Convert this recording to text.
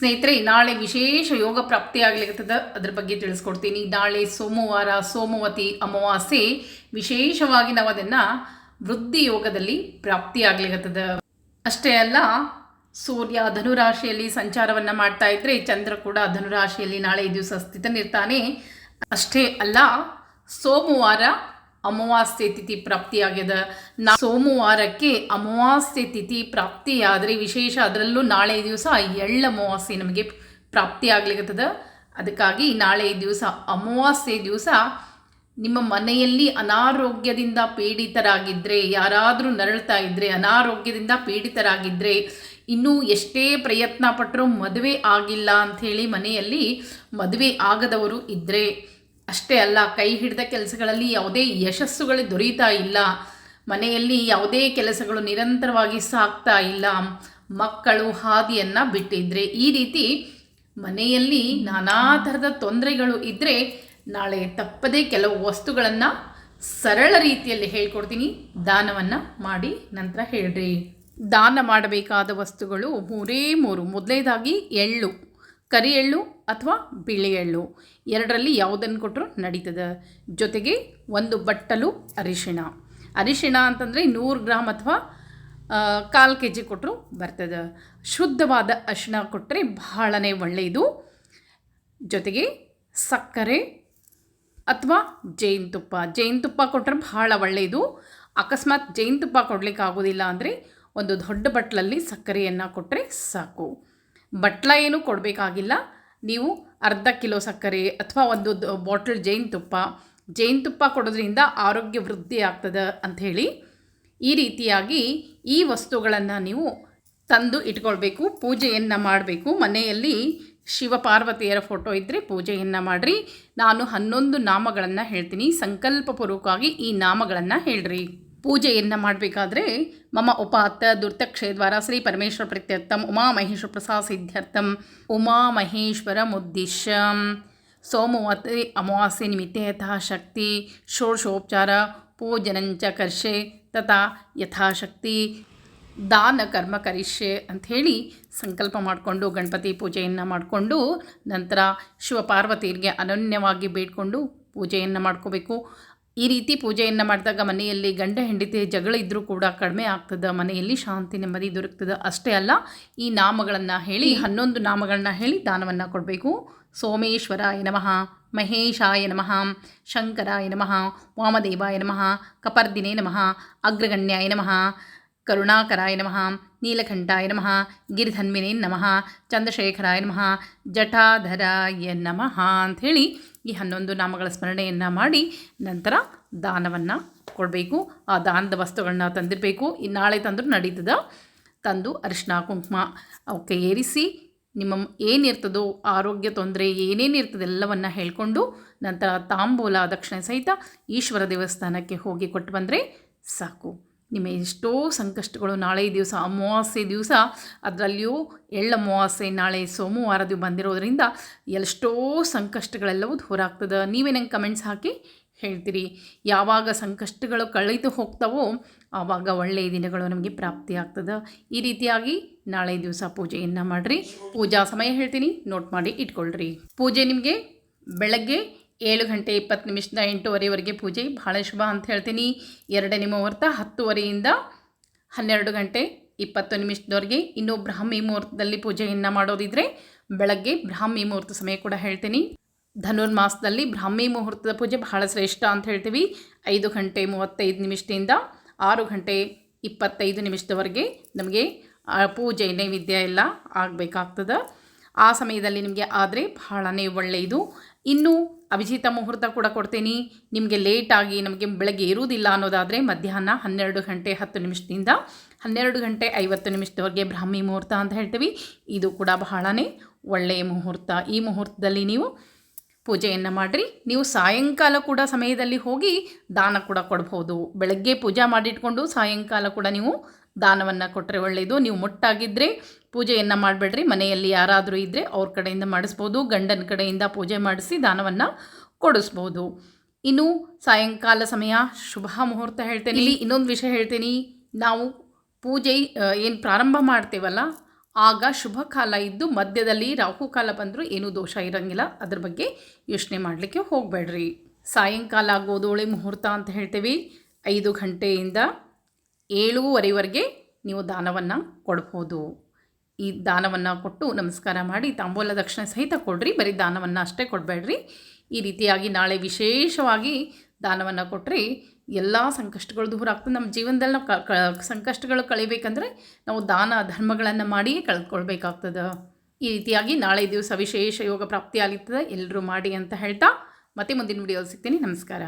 ಸ್ನೇಹಿತರೆ, ನಾಳೆ ವಿಶೇಷ ಯೋಗ ಪ್ರಾಪ್ತಿಯಾಗಲಿಕ್ಕದ ಅದ್ರ ಬಗ್ಗೆ ತಿಳಿಸ್ಕೊಡ್ತೀನಿ. ನಾಳೆ ಸೋಮವಾರ, ಸೋಮವತಿ, ಅಮಾವಾಸ್ಯೆ ವಿಶೇಷವಾಗಿ ನಾವು ಅದನ್ನು ವೃದ್ಧಿ ಯೋಗದಲ್ಲಿ ಪ್ರಾಪ್ತಿಯಾಗಲಿಕ್ಕತ್ತದ ಅಷ್ಟೇ ಅಲ್ಲ, ಸೂರ್ಯ ಧನುರಾಶಿಯಲ್ಲಿ ಸಂಚಾರವನ್ನು ಮಾಡ್ತಾ ಇದ್ರೆ ಚಂದ್ರ ಕೂಡ ಧನುರಾಶಿಯಲ್ಲಿ ನಾಳೆ ದಿವಸ ಸ್ಥಿತನಿರ್ತಾನೆ. ಅಷ್ಟೇ ಅಲ್ಲ, ಸೋಮವಾರ ಅಮಾವಾಸ್ಯೆ ತಿಥಿ ಪ್ರಾಪ್ತಿಯಾಗ್ಯದ. ನಾ ಸೋಮವಾರಕ್ಕೆ ಅಮಾವಾಸ್ಯೆ ತಿಥಿ ಪ್ರಾಪ್ತಿಯಾದರೆ ವಿಶೇಷ ಅದರಲ್ಲೂ ನಾಳೆ ದಿವಸ ಎಳ್ಳ ಅಮಾವಾಸ್ಯೆ ನಮಗೆ ಪ್ರಾಪ್ತಿಯಾಗ್ಲಿಕ್ಕತ್ತದ ಅದಕ್ಕಾಗಿ ನಾಳೆ ದಿವಸ, ಅಮಾವಾಸ್ಯೆ ದಿವಸ ನಿಮ್ಮ ಮನೆಯಲ್ಲಿ ಅನಾರೋಗ್ಯದಿಂದ ಪೀಡಿತರಾಗಿದ್ದರೆ ಯಾರಾದರೂ ನರಳ್ತಾ ಇದ್ದರೆ ಅನಾರೋಗ್ಯದಿಂದ ಪೀಡಿತರಾಗಿದ್ದರೆ ಇನ್ನೂ ಎಷ್ಟೇ ಪ್ರಯತ್ನ ಪಟ್ಟರೂ ಮದುವೆ ಆಗಿಲ್ಲ ಅಂಥೇಳಿ ಮನೆಯಲ್ಲಿ ಮದುವೆ ಆಗದವರು ಇದ್ದರೆ ಅಷ್ಟೇ ಅಲ್ಲ, ಕೈ ಹಿಡಿದ ಕೆಲಸಗಳಲ್ಲಿ ಯಾವುದೇ ಯಶಸ್ಸುಗಳು ದೊರೀತಾ ಇಲ್ಲ. ಮನೆಯಲ್ಲಿ ಯಾವುದೇ ಕೆಲಸಗಳು ನಿರಂತರವಾಗಿ ಸಾಗ್ತಾ ಇಲ್ಲ. ಮಕ್ಕಳು ಹಾದಿಯನ್ನು ಬಿಟ್ಟಿದ್ರೆ, ಈ ರೀತಿ ಮನೆಯಲ್ಲಿ ನಾನಾ ಥರದ ತೊಂದರೆಗಳು ಇದ್ದರೆ ನಾಳೆ ತಪ್ಪದೇ ಕೆಲವು ವಸ್ತುಗಳನ್ನು ಸರಳ ರೀತಿಯಲ್ಲಿ ಹೇಳ್ಕೊಡ್ತೀನಿ. ದಾನವನ್ನು ಮಾಡಿ ನಂತರ ಹೇಳ್ರಿ. ದಾನ ಮಾಡಬೇಕಾದ ವಸ್ತುಗಳು ಮೂರೇ ಮೂರು. ಮೊದಲೇದಾಗಿ ಎಳ್ಳು. ಕರಿ ಎಳ್ಳು ಅಥವಾ ಬಿಳಿ ಎಳ್ಳು, ಎರಡರಲ್ಲಿ ಯಾವುದನ್ನು ಕೊಟ್ಟರು ನಡೀತದೆ. ಜೊತೆಗೆ ಒಂದು ಬಟ್ಟಲು ಅರಿಶಿಣ. ಅರಿಶಿಣ ಅಂತಂದರೆ ನೂರು ಗ್ರಾಮ್ ಅಥವಾ ಕಾಲು ಕೆ ಜಿ ಕೊಟ್ಟರು ಬರ್ತದೆ. ಶುದ್ಧವಾದ ಅರಿಶಿಣ ಕೊಟ್ಟರೆ ಬಹಳನೇ ಒಳ್ಳೆಯದು. ಜೊತೆಗೆ ಸಕ್ಕರೆ ಅಥವಾ ಜೇನುತುಪ್ಪ. ಜೇನುತುಪ್ಪ ಕೊಟ್ಟರೆ ಬಹಳ ಒಳ್ಳೆಯದು. ಅಕಸ್ಮಾತ್ ಜೇನುತುಪ್ಪ ಕೊಡಲಿಕ್ಕೆ ಆಗೋದಿಲ್ಲ ಅಂದರೆ ಒಂದು ದೊಡ್ಡ ಬಟ್ಲಲ್ಲಿ ಸಕ್ಕರೆಯನ್ನು ಕೊಟ್ಟರೆ ಸಾಕು. ಬಟ್ಲ ಏನೂ ಕೊಡಬೇಕಾಗಿಲ್ಲ. ನೀವು ಅರ್ಧ ಕಿಲೋ ಸಕ್ಕರೆ ಅಥವಾ ಒಂದು ಬಾಟಲ್ ಜೇನುತುಪ್ಪ ಜೇನುತುಪ್ಪ ಕೊಡೋದ್ರಿಂದ ಆರೋಗ್ಯ ವೃದ್ಧಿ ಆಗ್ತದೆ ಅಂಥೇಳಿ ಈ ರೀತಿಯಾಗಿ ಈ ವಸ್ತುಗಳನ್ನು ನೀವು ತಂದು ಇಟ್ಕೊಳ್ಬೇಕು, ಪೂಜೆಯನ್ನು ಮಾಡಬೇಕು. ಮನೆಯಲ್ಲಿ ಶಿವ ಪಾರ್ವತಿಯರ ಫೋಟೋ ಇದ್ದರೆ ಪೂಜೆಯನ್ನು ಮಾಡಿರಿ. ನಾನು ಹನ್ನೊಂದು ನಾಮಗಳನ್ನು ಹೇಳ್ತೀನಿ. ಸಂಕಲ್ಪಪೂರ್ವಕವಾಗಿ ಈ ನಾಮಗಳನ್ನು ಹೇಳ್ರಿ. ಪೂಜೆಯನ್ನು ಮಾಡಬೇಕಾದ್ರೆ ಮಮ ಉಪಾತ್ತ ದುರ್ತಕ್ಷೇದ್ವಾರ ಶ್ರೀ ಪರಮೇಶ್ವರ ಪ್ರತ್ಯರ್ಥಂ ಉಮಾಮಹೇಶ್ವರ ಪ್ರಸಾದ ಸಿದ್ಧಾರ್ಥಂ ಉಮಾ ಮಹೇಶ್ವರ ಮುದ್ದಿಶ್ಯ. ಸೋಮವತಿ ಅಮಾವಾಸ್ಯೆ ನಿಮಿತ್ತೆ ಯಥಾಶಕ್ತಿ ಷೋಡಶೋಪಚಾರ, ಪೂಜನಂಚ ಕರ್ಷೆ, ತಥಾ ಯಥಾಶಕ್ತಿ ದಾನ ಕರ್ಮ ಕರಿಷ್ಯೆ ಅಂಥೇಳಿ ಸಂಕಲ್ಪ ಮಾಡಿಕೊಂಡು ಗಣಪತಿ ಪೂಜೆಯನ್ನು ಮಾಡಿಕೊಂಡು ನಂತರ ಶಿವಪಾರ್ವತಿಯರಿಗೆ ಅನನ್ಯವಾಗಿ ಬೇಡ್ಕೊಂಡು ಪೂಜೆಯನ್ನು ಮಾಡ್ಕೋಬೇಕು. ಈ ರೀತಿ ಪೂಜೆಯನ್ನು ಮಾಡಿದಾಗ ಮನೆಯಲ್ಲಿ ಗಂಡ ಹೆಂಡತಿ ಜಗಳ ಇದ್ದರೂ ಕೂಡ ಕಡಿಮೆ ಆಗ್ತದೆ, ಮನೆಯಲ್ಲಿ ಶಾಂತಿ ನೆಮ್ಮದಿ ದೊರಕ್ತದೆ ಅಷ್ಟೇ ಅಲ್ಲ, ಈ ನಾಮಗಳನ್ನು ಹೇಳಿ ಹನ್ನೊಂದು ನಾಮಗಳನ್ನ ಹೇಳಿ ದಾನವನ್ನು ಕೊಡಬೇಕು. ಸೋಮೇಶ್ವರಾಯ ನಮಃ, ಮಹೇಶಾಯ ನಮಃ, ಶಂಕರಾಯ ನಮಃ, ವಾಮದೇವಾಯ ನಮಃ, ಕಪರ್ದಿನೇ ನಮಃ, ಅಗ್ರಗಣ್ಯಾಯ ನಮಃ, ಕರುಣಾಕರಾಯ ನಮಃ, ನೀಲಕಂಠಾಯ ನಮಃ, ಗಿರಿಧನ್ವಿನೇ ನಮಃ, ಚಂದ್ರಶೇಖರಾಯ ನಮಃ, ಜಟಾಧರಾಯ ನಮಃ ಅಂಥೇಳಿ ಈ ಹನ್ನೊಂದು ನಾಮಗಳ ಸ್ಮರಣೆಯನ್ನು ಮಾಡಿ ನಂತರ ದಾನವನ್ನು ಕೊಡಬೇಕು. ಆ ದಾನದ ವಸ್ತುಗಳನ್ನ ತಂದಿರಬೇಕು. ನಾಳೆ ತಂದರೂ ನಡೀತದ. ತಂದು ಅರಿಶಿನ ಕುಂಕುಮ ಅವಕ್ಕೆ ಏರಿಸಿ ನಿಮ್ಮ ಏನಿರ್ತದೋ ಆರೋಗ್ಯ ತೊಂದರೆ ಏನೇನಿರ್ತದೆ ಎಲ್ಲವನ್ನು ಹೇಳಿಕೊಂಡು ನಂತರ ತಾಂಬೂಲ, ದಕ್ಷಿಣೆ ಸಹಿತ ಈಶ್ವರ ದೇವಸ್ಥಾನಕ್ಕೆ ಹೋಗಿ ಕೊಟ್ಟು ಬಂದರೆ ಸಾಕು. ನಿಮ್ಮ ಎಷ್ಟೋ ಸಂಕಷ್ಟಗಳು ನಾಳೆ ದಿವಸ, ಅಮಾವಾಸ್ಯೆ ದಿವಸ, ಅದರಲ್ಲಿಯೂ ಎಳ್ಳ ಅಮಾವಾಸ್ಯೆ, ನಾಳೆ ಸೋಮವಾರದ್ದು ಬಂದಿರೋದ್ರಿಂದ ಎಷ್ಟೋ ಸಂಕಷ್ಟಗಳೆಲ್ಲವೂ ದೂರ ಆಗ್ತದೆ ನೀವೇ ನಂಗೆ ಕಮೆಂಟ್ಸ್ ಹಾಕಿ ಹೇಳ್ತೀರಿ. ಯಾವಾಗ ಸಂಕಷ್ಟಗಳು ಕಳೆದು ಹೋಗ್ತಾವೋ ಆವಾಗ ಒಳ್ಳೆಯ ದಿನಗಳು ನಮಗೆ ಪ್ರಾಪ್ತಿ ಆಗ್ತದೆ. ಈ ರೀತಿಯಾಗಿ ನಾಳೆ ದಿವಸ ಪೂಜೆಯನ್ನು ಮಾಡಿರಿ. ಪೂಜಾ ಸಮಯ ಹೇಳ್ತೀನಿ, ನೋಟ್ ಮಾಡಿ ಇಟ್ಕೊಳ್ರಿ. ಪೂಜೆ ನಿಮಗೆ ಬೆಳಗ್ಗೆ ಏಳು ಗಂಟೆ ಇಪ್ಪತ್ತು ನಿಮಿಷದ ಎಂಟೂವರೆವರೆಗೆ ಪೂಜೆ. ಭಾಳ ಶುಭ ಅಂತ ಹೇಳ್ತೀನಿ. ಎರಡನೇ ಮುಹೂರ್ತ ಹತ್ತುವರೆಯಿಂದ ಹನ್ನೆರಡು ಗಂಟೆ ಇಪ್ಪತ್ತು ನಿಮಿಷದವರೆಗೆ ಇನ್ನು ಬ್ರಾಹ್ಮಿ ಮುಹೂರ್ತದಲ್ಲಿ ಪೂಜೆಯನ್ನು ಮಾಡೋದಿದ್ರೆ ಬೆಳಗ್ಗೆ ಬ್ರಾಹ್ಮಿ ಮುಹೂರ್ತ ಸಮಯ ಕೂಡ ಹೇಳ್ತೀನಿ. ಧನುರ್ಮಾಸದಲ್ಲಿ ಬ್ರಾಹ್ಮಿ ಮುಹೂರ್ತದ ಪೂಜೆ ಬಹಳ ಶ್ರೇಷ್ಠ ಅಂತ ಹೇಳ್ತೀವಿ. ಐದು ಗಂಟೆ ಮೂವತ್ತೈದು ನಿಮಿಷದಿಂದ ಆರು ಗಂಟೆ ಇಪ್ಪತ್ತೈದು ನಿಮಿಷದವರೆಗೆ ನಮಗೆ ಪೂಜೆ ನೈವೇದ್ಯ ಎಲ್ಲ ಆಗಬೇಕಾಗ್ತದೆ. ಆ ಸಮಯದಲ್ಲಿ ನಿಮಗೆ ಆದರೆ ಬಹಳನೇ ಒಳ್ಳೆಯದು. ಇನ್ನು ಅಭಿಜಿತ ಮುಹೂರ್ತ ಕೂಡ ಕೊಡ್ತೀನಿ. ನಿಮಗೆ ಲೇಟಾಗಿ ನಮಗೆ ಬೆಳಗ್ಗೆ ಇರುವುದಿಲ್ಲ ಅನ್ನೋದಾದರೆ ಮಧ್ಯಾಹ್ನ ಹನ್ನೆರಡು ಗಂಟೆ ಹತ್ತು ನಿಮಿಷದಿಂದ ಹನ್ನೆರಡು ಗಂಟೆ ಐವತ್ತು ನಿಮಿಷದವರೆಗೆ ಬ್ರಾಹ್ಮಿ ಮುಹೂರ್ತ ಅಂತ ಹೇಳ್ತೀವಿ. ಇದು ಕೂಡ ಬಹಳನೇ ಒಳ್ಳೆಯ ಮುಹೂರ್ತ. ಈ ಮುಹೂರ್ತದಲ್ಲಿ ನೀವು ಪೂಜೆಯನ್ನು ಮಾಡಿರಿ. ನೀವು ಸಾಯಂಕಾಲ ಕೂಡ ಸಮಯದಲ್ಲಿ ಹೋಗಿ ದಾನ ಕೂಡ ಕೊಡ್ಬೋದು. ಬೆಳಗ್ಗೆ ಪೂಜೆ ಮಾಡಿಟ್ಕೊಂಡು ಸಾಯಂಕಾಲ ಕೂಡ ನೀವು ದಾನವನ್ನು ಕೊಟ್ಟರೆ ಒಳ್ಳೆಯದು ನೀವು ಮುಟ್ಟಾಗಿದ್ದರೆ ಪೂಜೆಯನ್ನು ಮಾಡಬೇಡ್ರಿ. ಮನೆಯಲ್ಲಿ ಯಾರಾದರೂ ಇದ್ದರೆ ಅವ್ರ ಕಡೆಯಿಂದ ಮಾಡಿಸ್ಬೋದು. ಗಂಡನ ಕಡೆಯಿಂದ ಪೂಜೆ ಮಾಡಿಸಿ ದಾನವನ್ನು ಕೊಡಿಸ್ಬೋದು. ಇನ್ನು ಸಾಯಂಕಾಲ ಸಮಯ. ಶುಭ ಮುಹೂರ್ತ ಹೇಳ್ತೇನೆ. ಇಲ್ಲಿ ಇನ್ನೊಂದು ವಿಷಯ ಹೇಳ್ತೀನಿ. ನಾವು ಪೂಜೆ ಏನು ಪ್ರಾರಂಭ ಮಾಡ್ತೇವಲ್ಲ ಆಗ ಶುಭ ಕಾಲ ಇದ್ದು ಮಧ್ಯದಲ್ಲಿ ರಾಹು ಕಾಲ ಬಂದರೂ ಏನೂ ದೋಷ ಇರೋಂಗಿಲ್ಲ. ಅದ್ರ ಬಗ್ಗೆ ಯೋಚನೆ ಮಾಡಲಿಕ್ಕೆ ಹೋಗಬೇಡ್ರಿ. ಸಾಯಂಕಾಲ ಗೋಧೂಳಿ ಮುಹೂರ್ತ ಅಂತ ಹೇಳ್ತೀವಿ. ಐದು ಗಂಟೆಯಿಂದ ಏಳೂವರೆವರೆಗೆ ನೀವು ದಾನವನ್ನು ಕೊಡ್ಬೋದು. ಈ ದಾನವನ್ನು ಕೊಟ್ಟು ನಮಸ್ಕಾರ ಮಾಡಿ ತಾಂಬೂಲ ದಕ್ಷಿಣ ಸಹಿತ ಕೊಡ್ರಿ, ಬರೀ ದಾನವನ್ನು ಅಷ್ಟೇ ಕೊಡಬೇಡ್ರಿ. ಈ ರೀತಿಯಾಗಿ ನಾಳೆ ವಿಶೇಷವಾಗಿ ದಾನವನ್ನು ಕೊಟ್ಟರೆ ಎಲ್ಲ ಸಂಕಷ್ಟಗಳು ದೂರ ಆಗ್ತದೆ. ನಮ್ಮ ಜೀವನದಲ್ಲಿ ನಾವು ಕ ಸಂಕಷ್ಟಗಳು ಕಳಿಬೇಕಂದ್ರೆ ನಾವು ದಾನ ಧರ್ಮಗಳನ್ನು ಮಾಡಿಯೇ ಕಳೆದುಕೊಳ್ಬೇಕಾಗ್ತದೆ ಈ ರೀತಿಯಾಗಿ ನಾಳೆ ದಿವಸ ವಿಶೇಷ ಯೋಗ ಪ್ರಾಪ್ತಿ ಆಗ್ತದೆ ಎಲ್ಲರೂ ಮಾಡಿ ಅಂತ ಹೇಳ್ತಾ ಮತ್ತೆ ಮುಂದಿನ ವಿಡಿಯೋ ಸಿಗ್ತೀನಿ. ನಮಸ್ಕಾರ.